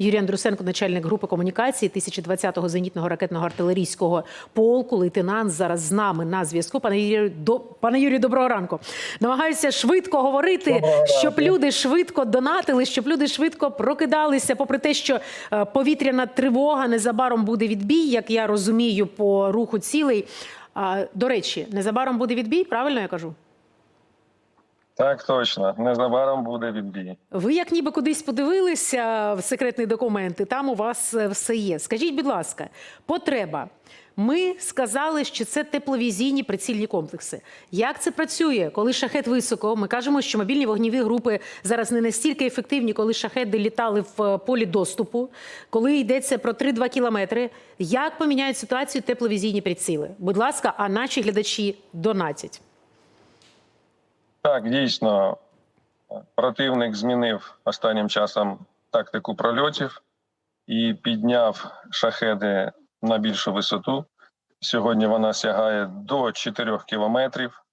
Юрій Андрусенко, начальник групи комунікації 1020-го зенітного ракетного артилерійського полку, лейтенант зараз з нами на зв'язку. Пане Юрію, до пане Юрію, доброго ранку. Намагаюся швидко говорити, Доброго щоб ранку. люди швидко донатили, щоб люди швидко прокидалися. Попри те, що е, повітряна тривога незабаром буде відбій, як я розумію, по руху цілей. До речі, незабаром буде відбій, правильно я кажу? Так, точно. Незабаром буде відбій. Ви як ніби кудись подивилися в секретні документи, там у вас е, все є. Скажіть, будь ласка, потреба. Ми сказали, що це тепловізійні прицільні комплекси. Як це працює, коли шахет високо? Ми кажемо, що мобільні вогніві групи зараз не настільки ефективні, коли шахеди літали в е, полі доступу, коли йдеться про 3-2 кілометри. Як поміняють ситуацію тепловізійні приціли? Будь ласка, а наші глядачі донатять. Так, дійсно, противник змінив останнім часом тактику прольотів і підняв шахеди на більшу висоту. Сьогодні вона сягає до 4 кілометрів.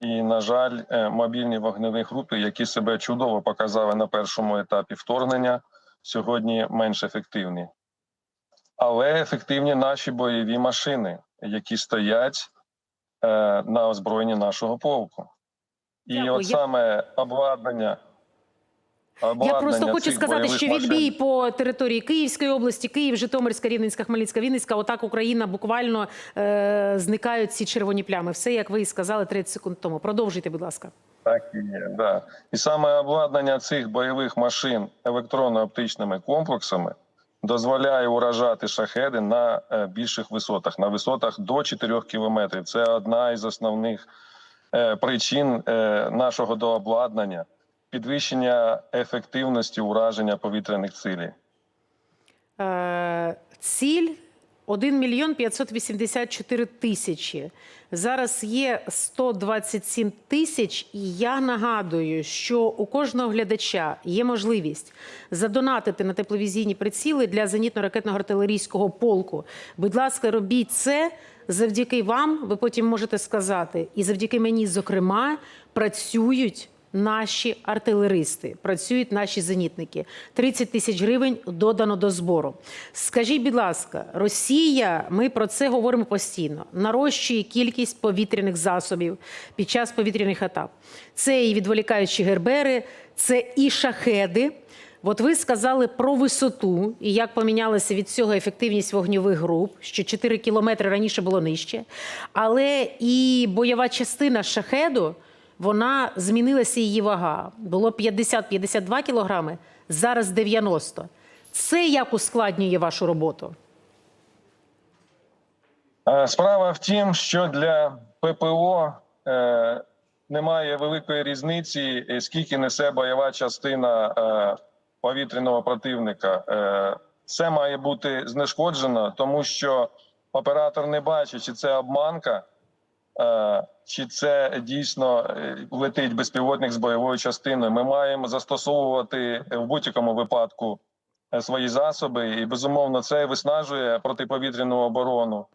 І, на жаль, е, мобільні вогневі групи, які себе чудово показали на першому етапі вторгнення, сьогодні менш ефективні. Але ефективні наші бойові машини, які стоять е, на озброєнні нашого полку. І Дякую. от саме обладнання. Я просто хочу цих сказати, що машин- відбій по території Київської області, Київ, Житомирська, Рівненська, Хмельницька, Вінницька. Отак Україна буквально е, зникають ці червоні плями. Все, як ви і сказали 30 секунд тому. Продовжуйте, будь ласка. Так і є, да. І саме обладнання цих бойових машин електронно-оптичними комплексами дозволяє уражати шахеди на е, більших висотах, на висотах до 4 кілометрів. Це одна із основних причин е, нашого дообладнання, підвищення ефективності ураження повітряних цілей. Е, ціль 1 мільйон 584 тисячі. Зараз є 127 тисяч, і я нагадую, що у кожного глядача є можливість задонатити на тепловізійні приціли для зенітно-ракетного артилерійського полку. Будь ласка, робіть це. Завдяки вам, ви потім можете сказати, і завдяки мені, зокрема, працюють наші артилеристи, працюють наші зенітники. 30 тисяч гривень додано до збору. Скажіть, будь ласка, Росія, ми про це говоримо постійно, нарощує кількість повітряних засобів під час повітряних атак. Це і відволікаючі гербери, це і шахеди. От ви сказали про висоту і як помінялася від цього ефективність вогньових груп, що 4 кілометри раніше було нижче. Але і бойова частина шахеду, вона змінилася її вага. Було 50-52 кілограми, зараз 90. Це як ускладнює вашу роботу? Е, Справа в тім, що для ППО е, немає великої різниці, е, скільки несе бойова частина повітряного противника. Це має бути знешкоджено, тому що оператор не бачить, чи це обманка, е, чи це дійсно е, летить безпілотник з бойовою частиною. Ми маємо застосовувати в будь-якому випадку е, свої засоби, і безумовно це виснажує протиповітряну оборону.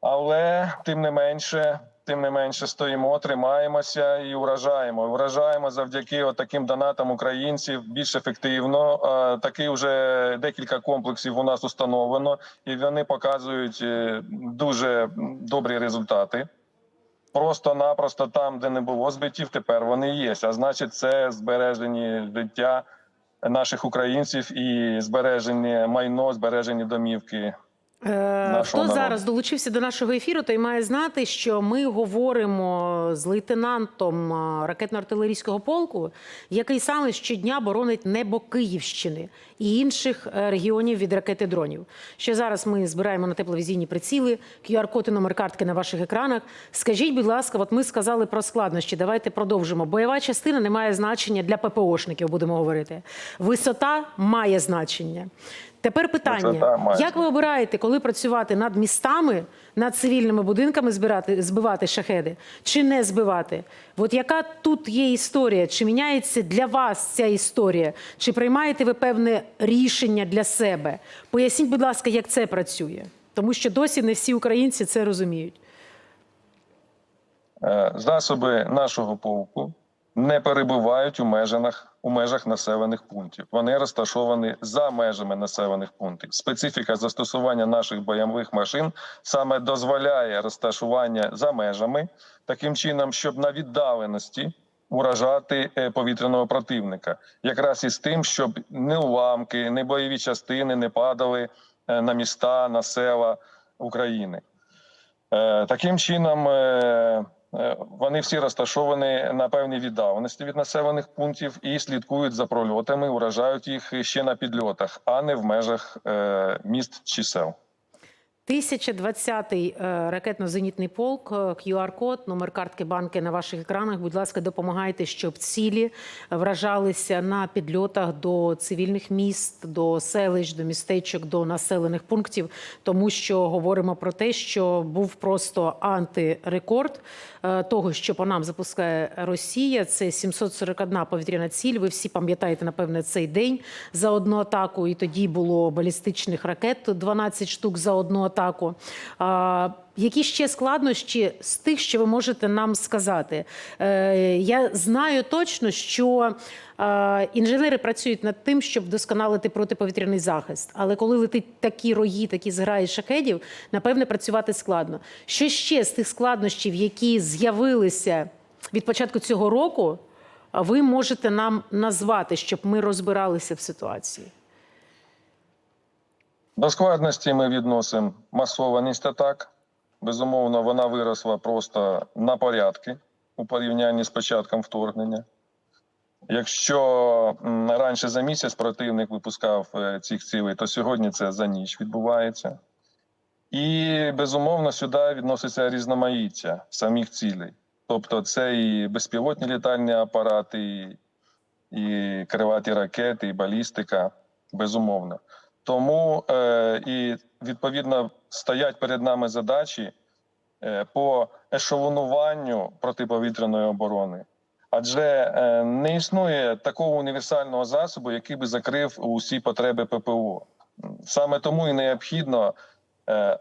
Але тим не менше, тим не менше стоїмо, тримаємося і уражаємо. Уражаємо завдяки таким донатам українців більш ефективно. Е, Таки вже декілька комплексів у нас установлено, і вони показують е, дуже добрі результати. Просто-напросто там, де не було збиттів, тепер вони є. А значить, це збережені життя наших українців і збережені майно, збережені домівки Хто зараз долучився до нашого ефіру, той має знати, що ми говоримо з лейтенантом ракетно-артилерійського полку, який саме щодня боронить небо Київщини і інших е, регіонів від ракети дронів. Що зараз ми збираємо на тепловізійні приціли, QR-код і номер картки на ваших екранах. Скажіть, будь ласка, от ми сказали про складнощі. Давайте продовжимо. Бойова частина не має значення для ППОшників, будемо говорити. Висота має значення. Тепер питання: Висота має як ви обираєте, коли працювати над містами, над цивільними будинками, збирати, збивати шахеди чи не збивати? От яка тут є історія? Чи міняється для вас ця історія? Чи приймаєте ви певне рішення для себе? Поясніть, будь ласка, як це працює, тому що досі не всі українці це розуміють. Е, засоби нашого полку не перебувають у межах у межах населених пунктів. Вони розташовані за межами населених пунктів. Специфіка застосування наших бойових машин саме дозволяє розташування за межами таким чином, щоб на віддаленості уражати е, повітряного противника, якраз із тим, щоб не уламки, не бойові частини не падали е, на міста, на села України. Е, Таким чином, вони всі розташовані на певній віддаленості від населених пунктів і слідкують за прольотами, уражають їх ще на підльотах, а не в межах е, міст чи сел. 1020-й е, ракетно-зенітний полк, е, QR-код, номер картки банки на ваших екранах. Будь ласка, допомагайте, щоб цілі вражалися на підльотах до цивільних міст, до селищ, до містечок, до населених пунктів, тому що говоримо про те, що був просто антирекорд е, того, що по нам запускає Росія. Це 741 повітряна ціль. Ви всі пам'ятаєте, напевне, цей день за одну атаку, і тоді було балістичних ракет 12 штук за одну атаку. А, які ще складнощі з тих, що ви можете нам сказати? Е, я знаю точно, що інженери працюють над тим, щоб вдосконалити протиповітряний захист. Але коли летить такі рої, такі зграї шахедів, напевне, працювати складно. Що ще з тих складнощів, які з'явилися від початку цього року, ви можете нам назвати, щоб ми розбиралися в ситуації? До складності ми відносимо масованість атак. Безумовно, вона виросла просто на порядки у порівнянні з початком вторгнення. Якщо раніше за місяць противник випускав е, цих цілей, то сьогодні це за ніч відбувається. І безумовно сюди відноситься різноманіття самих цілей. Тобто, це і безпілотні літальні апарати, і, і криваті ракети, і балістика, безумовно. Тому е, і відповідно стоять перед нами задачі е, по ешелонуванню протиповітряної оборони. Адже е, не існує такого універсального засобу, який би закрив усі потреби ППО. Саме тому і необхідно е,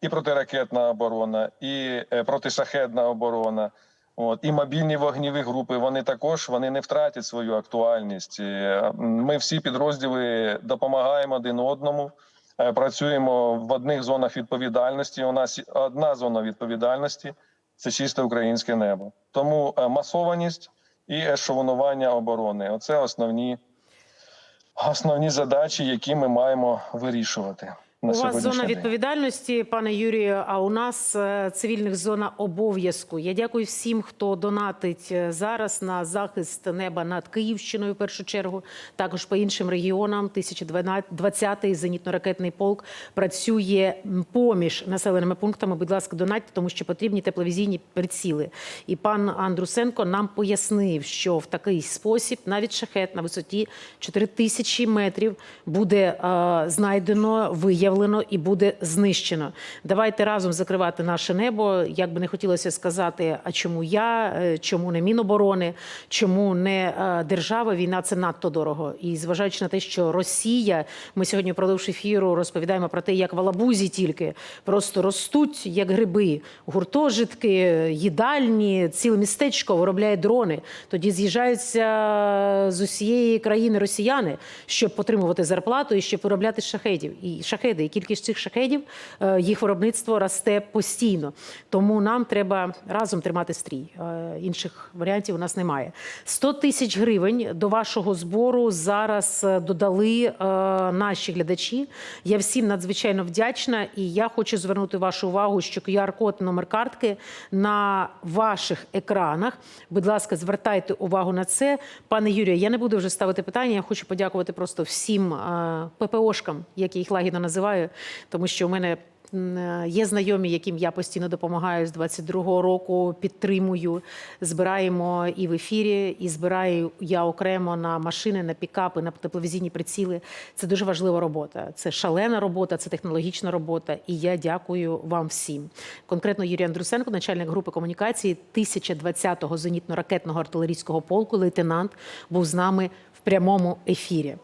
і протиракетна оборона, і протишахедна оборона. От і мобільні вогневі групи вони також вони не втратять свою актуальність. Е, Ми всі підрозділи допомагаємо один одному. е, Працюємо в одних зонах відповідальності. У нас одна зона відповідальності це чисте українське небо. Тому е, масованість і ешелонування оборони оце основні, основні задачі, які ми маємо вирішувати. На У вас зона день. відповідальності, пане Юрію. А у нас е, цивільних зона обов'язку. Я дякую всім, хто донатить е, зараз на захист неба над Київщиною. В першу чергу, також по іншим регіонам. 1020-й зенітно-ракетний полк працює поміж населеними пунктами. Будь ласка, донатьте, тому що потрібні тепловізійні приціли. І пан Андрусенко нам пояснив, що в такий спосіб навіть шахет на висоті 4000 метрів буде е, знайдено, виявлено і буде знищено. Давайте разом закривати наше небо. Як би не хотілося сказати, а чому я, е, чому не Міноборони, чому не е, держава? Війна це надто дорого. І зважаючи на те, що Росія, ми сьогодні впродовж ефіру розповідаємо про те, як в Алабузі тільки просто ростуть як гриби, гуртожитки, їдальні, ціле містечко виробляє дрони. Тоді з'їжджаються з усієї країни росіяни, щоб отримувати зарплату і щоб виробляти шахедів і шахеди. І кількість цих шахедів е, їх виробництво росте постійно. Тому нам треба разом тримати стрій. Е, Інших варіантів у нас немає. 100 тисяч гривень до вашого збору зараз е, додали наші глядачі. Я всім надзвичайно вдячна, і я хочу звернути вашу увагу, що QR-код номер картки на ваших екранах. Будь ласка, звертайте увагу на це. Пане Юрію, я не буду вже ставити питання. Я хочу подякувати просто всім ППОшкам, як я їх лагідно називаю, тому що у мене. Є знайомі, яким я постійно допомагаю з 22-го року, підтримую. Збираємо і в ефірі, і збираю я окремо на машини, на пікапи, на тепловізійні приціли. Це дуже важлива робота. Це шалена робота, це технологічна робота. І я дякую вам всім. Конкретно Юрій Андрусенко, начальник групи комунікації 1020-го зенітно-ракетного артилерійського полку, лейтенант, був з нами в прямому ефірі.